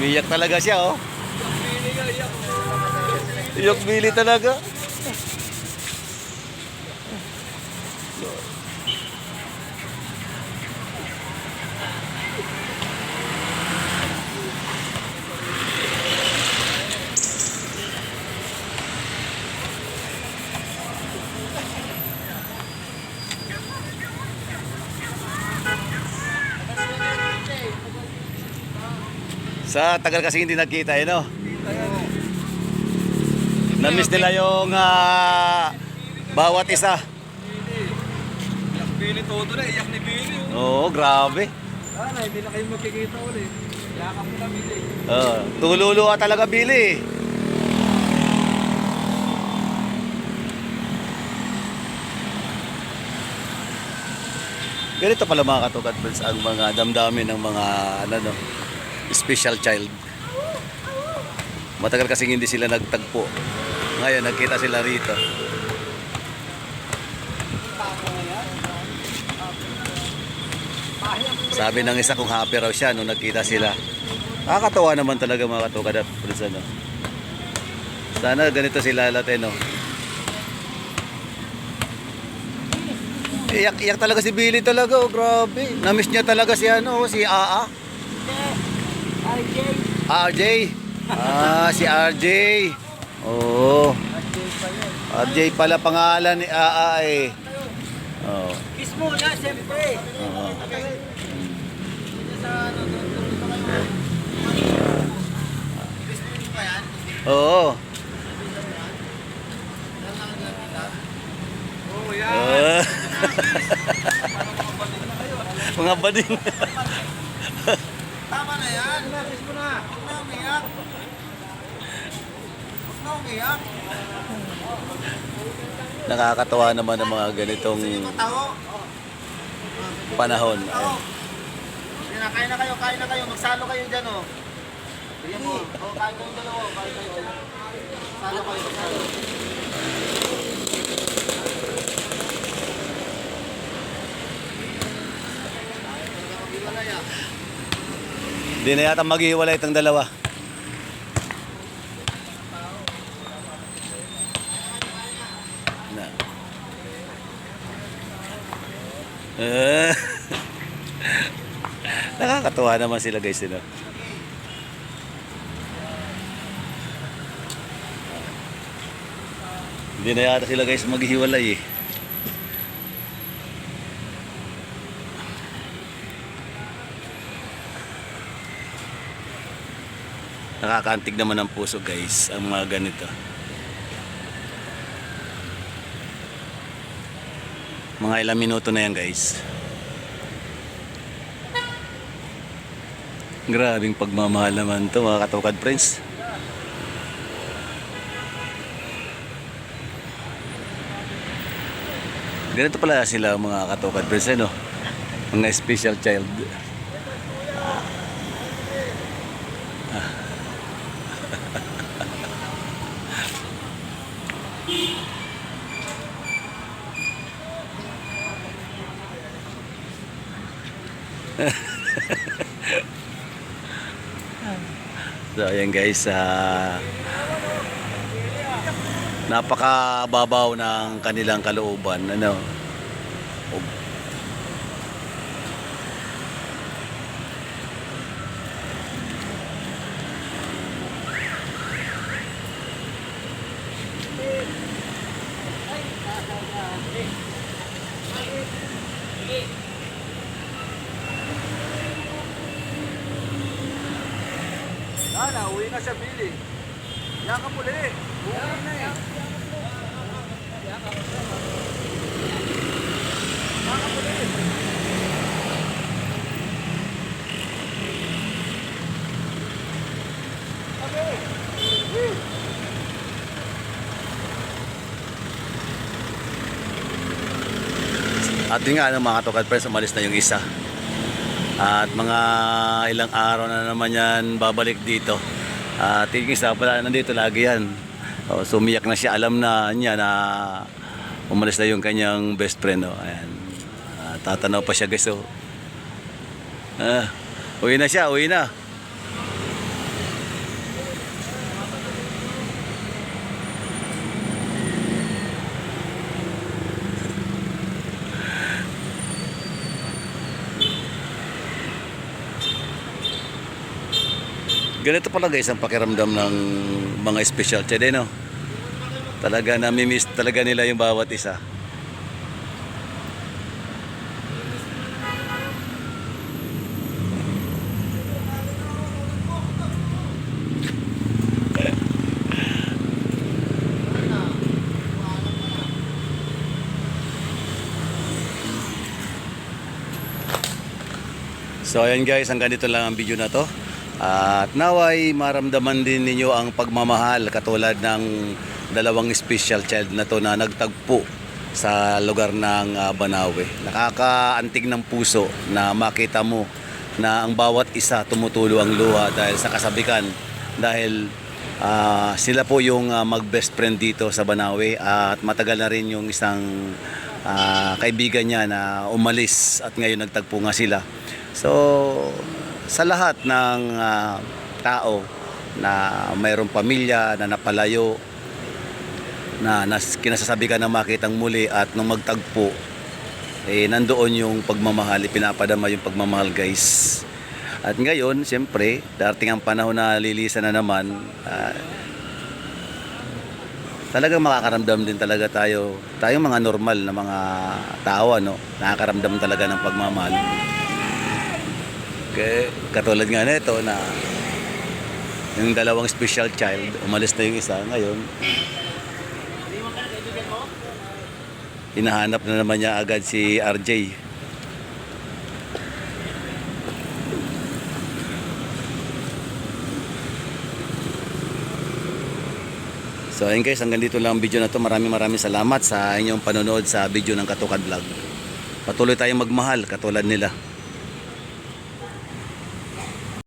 Umiyak talaga siya, oh. Bili iyak. Billy talaga. Sa tagal kasi hindi nagkita, eh, no? Namiss nila yung ah, bawat isa. Iyak Bili todo na, iyak ni Bili. Oo, oh. grabe. Sana, hindi na kayo magkikita ulit. Yakap mo na, Bili. Uh, tululu ka talaga, Billy. Ganito pala mga katukat friends ang mga damdamin ng mga ano, no, special child. Matagal kasi hindi sila nagtagpo. Ngayon nagkita sila rito. Sabi ng isa kung happy raw siya nung nagkita sila. Nakakatawa naman talaga mga katukat at ano. Sana ganito sila lahat eh, no. Iyak, iyak talaga si Billy talaga, oh, grabe. Namiss niya talaga si ano, si Aa. RJ. RJ. Ah, si RJ. Oo. RJ pa yun. RJ pala pangalan ni Aa eh. Oo. Kiss mo na, siyempre. Oo. Oo. Oo, yan. Ah. Mga bading. Tama na yan. Mo na. Huwag na umiyak. Huwag na umiyak. Nakakatawa naman ang mga ganitong panahon. Yan na, kain na kayo, kain na kayo. Magsalo kayo dyan, oh. Bigyan mo. Oh, kain kayong dalawa. Kain kayo dyan. Salo kayo, magsalo. Hindi na yata maghihiwalay itong dalawa. Na. Eh. Nakakatuwa naman sila guys, you know? Hindi na yata sila guys maghihiwalay eh. Nakakaantig naman ng puso guys ang mga ganito. Mga ilang minuto na yan guys. Grabing pagmamahal naman to mga katukad friends. Ganito pala sila mga katukad friends ano? Mga special child. So ayan guys, ah napakababaw ng kanilang kalooban. Ano? Sana, uwi na siya, Bili. Yakap ulit. Uwi na eh. Yakap ulit. At yun nga, ano, mga katukad friends, umalis na yung isa. At mga ilang araw na naman yan babalik dito. At yung isa pala nandito lagi yan. O, sumiyak na siya. Alam na niya na umalis na yung kanyang best friend. O, ayan. Ah, tatanaw pa siya guys. O. Ah, uwi na siya, uwi na. Ganito pala guys ang pakiramdam ng mga special child eh, no? Talaga nami-miss talaga nila yung bawat isa. So ayan guys, hanggang dito lang ang video na to. At naway maramdaman din ninyo ang pagmamahal katulad ng dalawang special child na to na nagtagpo sa lugar ng ah, Banawe. Nakakaantig ng puso na makita mo na ang bawat isa tumutulo ang luha dahil sa kasabikan dahil ah, sila po yung ah, mag-best friend dito sa Banawe at matagal na rin yung isang ah, kaibigan niya na umalis at ngayon nagtagpo nga sila. So, sa lahat ng ah, tao na mayroong pamilya na napalayo, na nas, kinasasabi ka na makitang muli at nung magtagpo, eh, nandoon yung pagmamahal, ipinapadama yung pagmamahal guys. At ngayon, siyempre, darating ang panahon na lilisan na naman, ah, talagang makakaramdam din talaga tayo, tayong mga normal na mga tao, ano, nakakaramdam talaga ng pagmamahal. Kaya, katulad nga nito na yung dalawang special child, umalis na yung isa ngayon. Hinahanap na naman niya agad si RJ. So ayun guys, hanggang dito lang ang video na to. Maraming maraming salamat sa inyong panonood sa video ng Katukad Vlog. Patuloy tayong magmahal katulad nila.